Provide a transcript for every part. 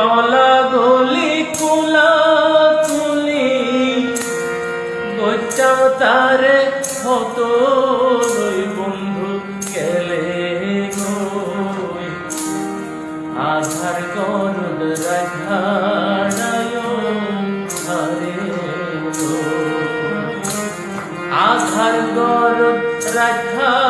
কলা গলি কুলা তুলি বচ্চাও তারে হত বন্ধু গেলে আধার করুন রাখা আধার কর রাখা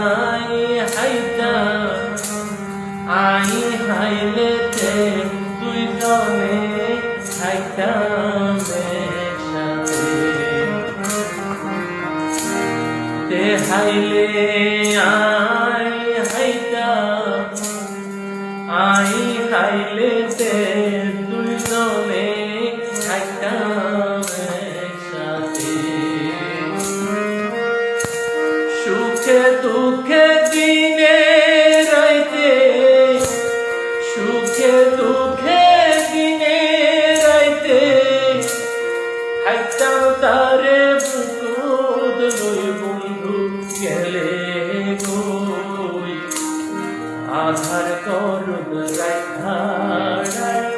তে হাইলে আই হাইতা। আই হাইলে তে তুই জনে হাইতা সাথে সুখে দুঃখে দিনে আধার করুন রাইখাড়ায়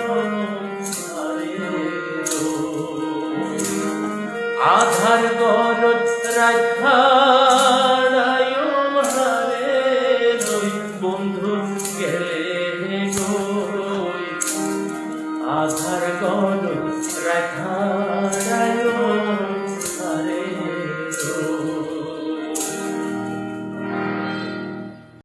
আধার রই বন্ধু গেলে আধার রাখা